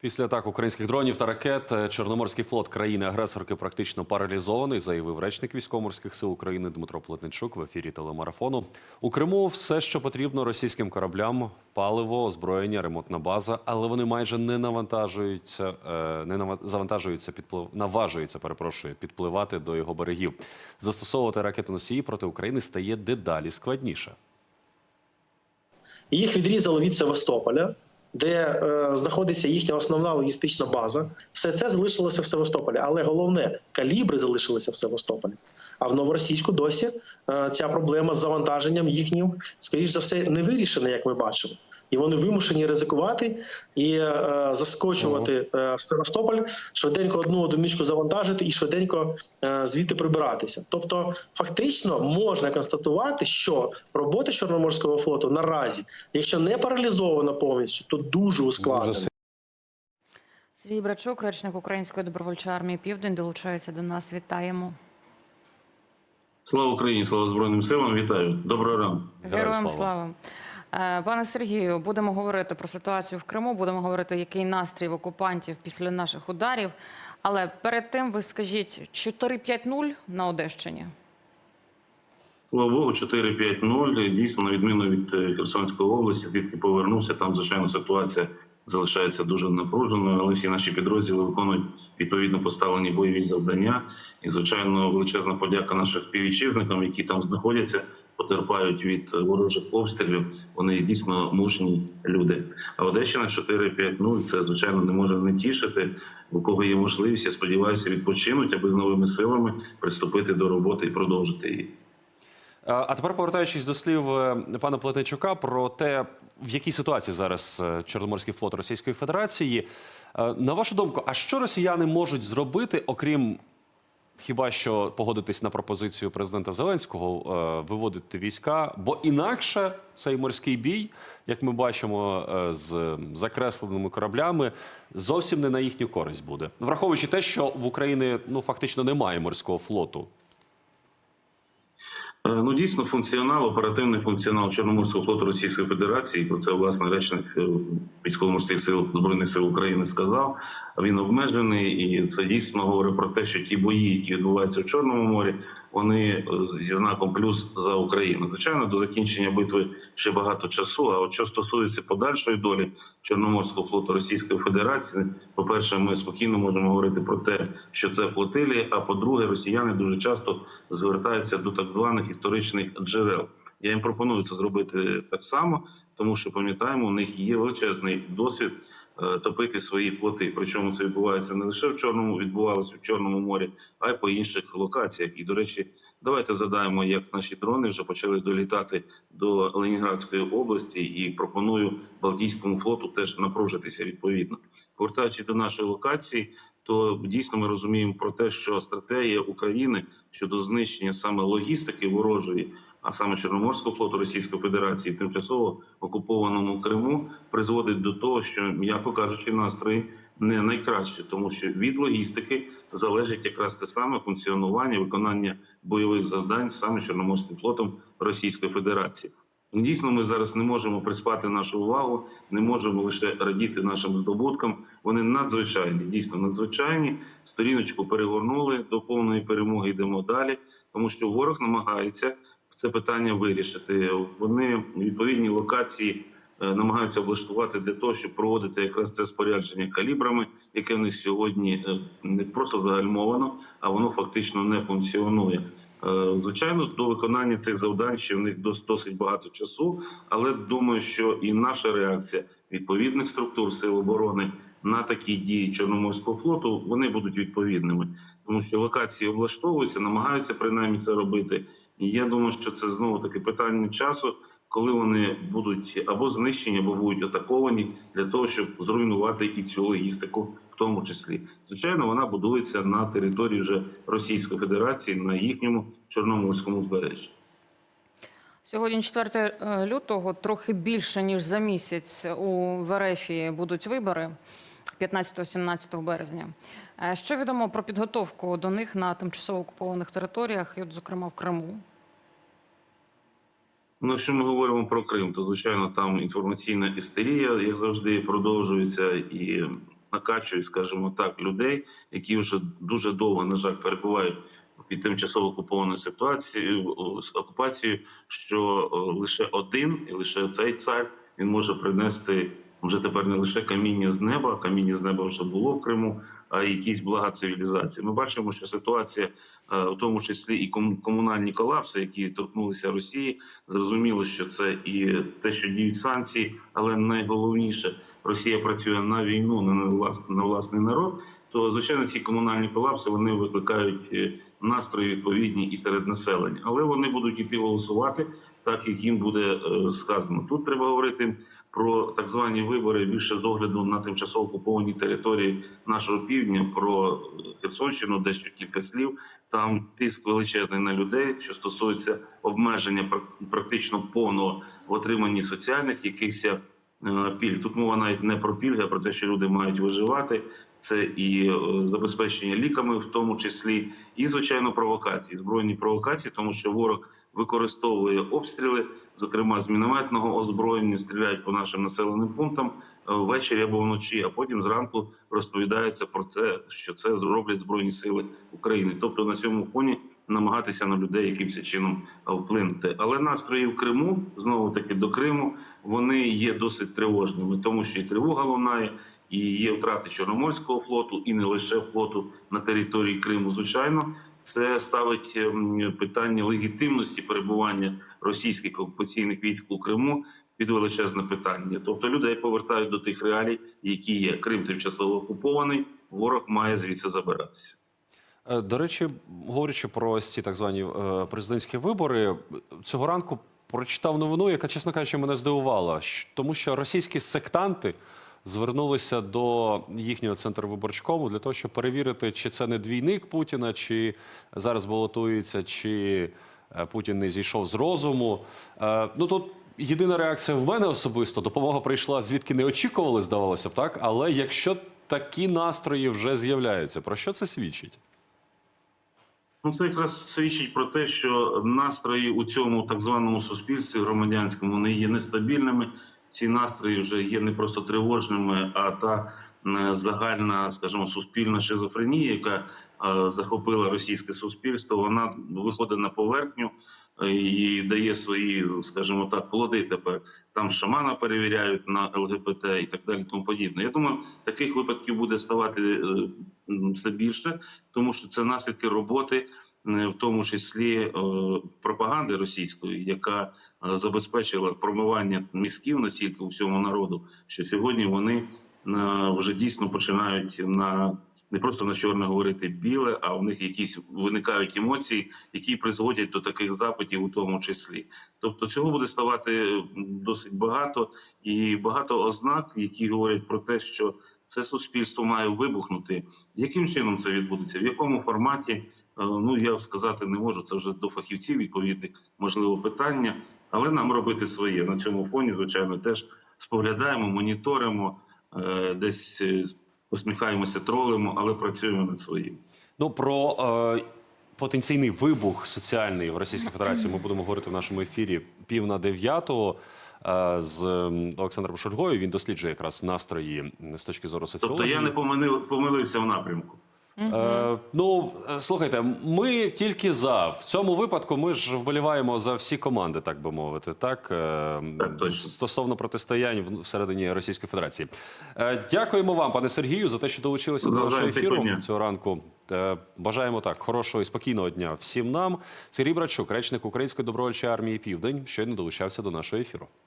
Після атак українських дронів та ракет е, Чорноморський флот країни-агресорки практично паралізований, заявив речник військово-морських сил України Дмитро Плетничук в ефірі телемарафону. У Криму все, що потрібно російським кораблям: паливо, озброєння, ремонтна база, але вони майже не навантажуються, е, не завантажуються підплив, наважуються, перепрошую, підпливати до його берегів. Застосовувати ракетоносії проти України стає дедалі складніше. Їх відрізали від Севастополя, де е, знаходиться їхня основна логістична база. Все це залишилося в Севастополі. Але головне, калібри залишилися в Севастополі. А в новоросійську досі е, ця проблема з завантаженням їхнім, скоріш за все, не вирішена, як ми бачимо. І вони вимушені ризикувати і е, заскочувати е, в Севастополь, швиденько одну одиничку завантажити і швиденько е, звідти прибиратися. Тобто, фактично можна констатувати, що робота Чорноморського флоту наразі, якщо не паралізована повністю, то дуже ускладнена. Сергій Брачук, речник Української добровольчої армії Південь, долучається до нас. Вітаємо. Слава Україні, слава Збройним силам. Вітаю. Доброго ранку. Героям слава. Е, Пане Сергію, будемо говорити про ситуацію в Криму, будемо говорити, який настрій в окупантів після наших ударів. Але перед тим ви скажіть 4-5-0 на Одещині. Слава Богу, 4-5-0. Дійсно, на відміну від е, Херсонської області, звідки повернувся. Там, звичайно, ситуація залишається дуже напруженою, але всі наші підрозділи виконують відповідно поставлені бойові завдання. І, звичайно, величезна подяка нашим співвітчизникам, які там знаходяться, потерпають від ворожих обстрілів. Вони дійсно мужні люди. А Одещина 4-5-0 це звичайно не може не тішити. У кого є можливість, я сподіваюся, відпочинуть, аби з новими силами приступити до роботи і продовжити її. Е, А тепер повертаючись до слів е, пана Плетенчука про те, в якій ситуації зараз е, Чорноморський флот Російської Федерації. На вашу думку, а що росіяни можуть зробити, окрім хіба що погодитись на пропозицію президента Зеленського виводити війська? Бо інакше цей морський бій, як ми бачимо, з закресленими кораблями, зовсім не на їхню користь буде, враховуючи те, що в Україні ну фактично немає морського флоту. Е, Ну дійсно функціонал, оперативний функціонал Чорноморського флоту Російської Федерації. Про це власне речник е, військово-морських сил збройних сил України сказав. Він обмежений, і це дійсно говорить про те, що ті бої, які відбуваються в Чорному морі, вони е, зі знаком плюс за Україну. Звичайно, до закінчення битви ще багато часу. А от що стосується подальшої долі Чорноморського флоту Російської Федерації, по перше, ми спокійно можемо говорити про те, що це флотилії. А по-друге, росіяни дуже часто звертаються до так званих історичних джерел. Я їм пропоную це зробити так само, тому що пам'ятаємо, у них є величезний досвід топити свої флоти. Причому це відбувається не лише в чорному, відбувалося в чорному морі, а й по інших локаціях. І до речі, давайте задаємо, як наші дрони вже почали долітати до Ленінградської області, і пропоную Балтійському флоту теж напружитися відповідно. Повертаючи до нашої локації, то дійсно ми розуміємо про те, що стратегія України щодо знищення саме логістики ворожої, а саме Чорноморського флоту Російської Федерації, тимчасово окупованому Криму, призводить до того, що м'яко кажучи, настрої не найкращі, тому що від логістики залежить якраз те саме функціонування, виконання бойових завдань саме Чорноморським флотом Російської Федерації. Дійсно, ми зараз не можемо приспати нашу увагу, не можемо лише радіти нашим здобуткам. Вони надзвичайні, дійсно надзвичайні. Сторіночку перегорнули до повної перемоги. Йдемо далі, тому що ворог намагається це питання вирішити. Вони відповідні локації е, намагаються облаштувати для того, щоб проводити якраз це спорядження калібрами, яке в них сьогодні е, не просто загальмовано, а воно фактично не функціонує. Е, Звичайно, до виконання цих завдань ще в них дос- досить багато часу, але думаю, що і наша реакція відповідних структур сил оборони на такі дії Чорноморського флоту вони будуть відповідними, тому що локації облаштовуються, намагаються принаймні це робити. І я думаю, що це знову таки питання часу, коли вони будуть або знищені, або будуть атаковані для того, щоб зруйнувати і цю логістику, в тому числі. Звичайно, вона будується на території вже Російської Федерації на їхньому чорноморському узбережжі. Сьогодні, 4 е, лютого, трохи більше ніж за місяць у Верефії будуть вибори 15-17 березня. Е, Що відомо про підготовку до них на тимчасово окупованих територіях, і, от, зокрема, в Криму? Ну, якщо ми говоримо про Крим, то звичайно там інформаційна істерія, як завжди, продовжується, і накачують, скажімо так, людей, які вже дуже довго, на жаль, перебувають під тимчасово окупованою ситуацією о, з окупацією, що лише один і лише цей цар він може принести вже тепер не лише каміння з неба, каміння з неба вже було в Криму, а якісь блага цивілізації. Ми бачимо, що ситуація, е, в тому числі і ком- комунальні колапси, які торкнулися Росії, зрозуміло, що це і те, що діють санкції, але найголовніше Росія працює на війну, не на власний народ. То звичайно, ці комунальні колапси вони викликають е, настрої відповідні і серед населення, але вони будуть іти голосувати так, як їм буде е, сказано. Тут треба говорити про так звані вибори більше з огляду на тимчасово окуповані території нашого півдня, про Херсонщину, дещо кілька слів. Там тиск величезний на людей, що стосується обмеження прак- практично повного в отриманні соціальних якихось е, пільг. Тут мова навіть не про пільги, а про те, що люди мають виживати. Це і е, забезпечення ліками, в тому числі, і звичайно провокації, збройні провокації, тому що ворог використовує обстріли, зокрема з мінометного озброєння, стріляють по нашим населеним пунктам е, ввечері або вночі, а потім зранку розповідається про це, що це зроблять збройні сили України. Тобто на цьому фоні намагатися на людей якимось чином вплинути. Але настрої в Криму знову таки до Криму вони є досить тривожними, тому що і тривога лунає. І є втрати Чорноморського флоту, і не лише флоту на території Криму. Звичайно, це ставить ем, питання легітимності перебування російських окупаційних військ у Криму під величезне питання. Тобто людей повертають до тих реалій, які є. Крим тимчасово окупований. Ворог має звідси забиратися. Е, До речі, говорячи про ці так звані е, президентські вибори, цього ранку прочитав новину, яка, чесно кажучи, мене здивувала, тому що російські сектанти звернулися до їхнього центру виборчкому для того, щоб перевірити, чи це не двійник Путіна, чи зараз балотується, чи е, Путін не зійшов з розуму. Е, Ну тут єдина реакція в мене особисто допомога прийшла звідки не очікували, здавалося б, так. Але якщо такі настрої вже з'являються, про що це свідчить? Ну, це якраз свідчить про те, що настрої у цьому так званому суспільстві громадянському вони є нестабільними. Ці настрої вже є не просто тривожними, а та загальна, скажімо, суспільна шизофренія, яка е, захопила російське суспільство, вона виходить на поверхню е, і дає свої, скажімо так, плоди тепер. Там шамана перевіряють на ЛГБТ і так далі, тому подібне. Я думаю, таких випадків буде ставати е, все більше, тому що це наслідки роботи. Е, В тому числі е, пропаганди російської, яка е, забезпечила промивання мізків настільки у всьому народу, що сьогодні вони вже дійсно починають на не просто на чорне говорити біле, а у них якісь виникають емоції, які призводять до таких запитів, у тому числі. Тобто цього буде ставати досить багато і багато ознак, які говорять про те, що це суспільство має вибухнути. Яким чином це відбудеться? В якому форматі? Е, Ну я сказати не можу. Це вже до фахівців відповідних можливо питання, але нам робити своє на цьому фоні. Звичайно, теж споглядаємо, моніторимо, е, десь посміхаємося, тролимо, але працюємо над своїм. Ну про е, потенційний вибух соціальний в Російській Федерації ми будемо говорити в нашому ефірі пів на дев'ятого е, з Олександром Шульгою. Він досліджує якраз настрої з точки зору Тобто я не помилив, помилився в напрямку. Е, ну е, слухайте, ми тільки за в цьому випадку. Ми ж вболіваємо за всі команди, так би мовити, так, Е, Так, точно. стосовно протистоянь в- всередині Російської Федерації. Е, дякуємо вам, пане Сергію, за те, що долучилися до нашого ефіру дня. цього ранку. Е, Бажаємо так хорошого і спокійного дня всім нам. Сергій Брачук, речник Української добровольчої армії Південь, щойно долучався до нашого ефіру.